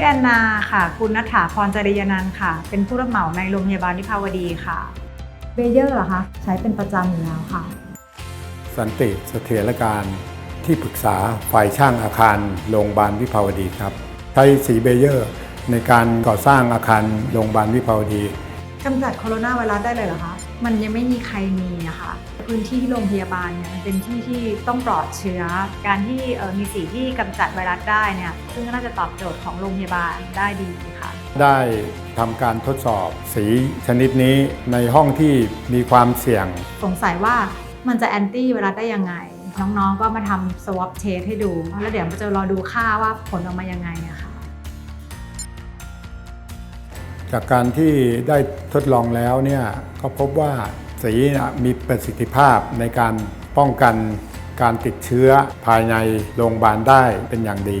แอนนาค่ะ คุณนัฐาพรจริยนันท์ค่ะ เป็นผู้รับเหมาในโรงพยาบาลวิภาวดีค่ะ เบเยอร์เหรอคะ ใช้เป็นประจำอยู่แล้วค่ะ สันติเสถียรการที่ปรึกษาฝ่ายช่างอาคารโรงพยาบาลวิภาวดีครับ ใช้สีเบเยอร์ในการก่อสร้างอาคารโรงพยาบาลวิภาวดีกำจัดโคโรนาไวรัสได้เลยเหรอคะ มันยังไม่มีใครมีอะค่ะพื้นที่ที่โรงพยาบาลเนี่ยมันเป็นที่ที่ต้องปลอดเชื้อ การที่เอ่อมีสีที่กำจัดไวรัสได้เนี่ยซึ่งก็น่าจะตอบโจทย์ของโรงพยาบาลได้ดีค่ะ ได้ทำการทดสอบสีชนิดนี้ในห้องที่มีความเสี่ยง สงสัยว่ามันจะแอนตี้ไวรัสได้ยังไง น้องๆก็มาทำ swab test ให้ดู แล้วเดี๋ยวจะรอดูค่าว่าผลออกมายังไงอะค่ะ จากการที่ได้ทดลองแล้วเนี่ยก็พบว่าสีมีประสิทธิภาพในการป้องกันการติดเชื้อภายในโรงพยาบาลได้เป็นอย่างดี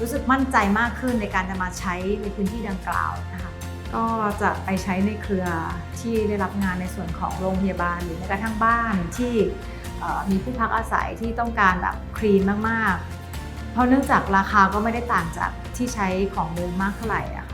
รู้สึกมั่นใจมากขึ้นในการจะมาใช้ในพื้นที่ดังกล่าวนะคะก็จะไปใช้ในเครือที่ได้รับงานในส่วนของโรงพยาบาลหรือแม้กระทั่งบ้านที่มีผู้พักอาศัยที่ต้องการแบบคลีนมากๆ เพราะเนื่องจากราคาก็ไม่ได้ต่างจากที่ใช้ของมูลมากเท่าไหร่อะ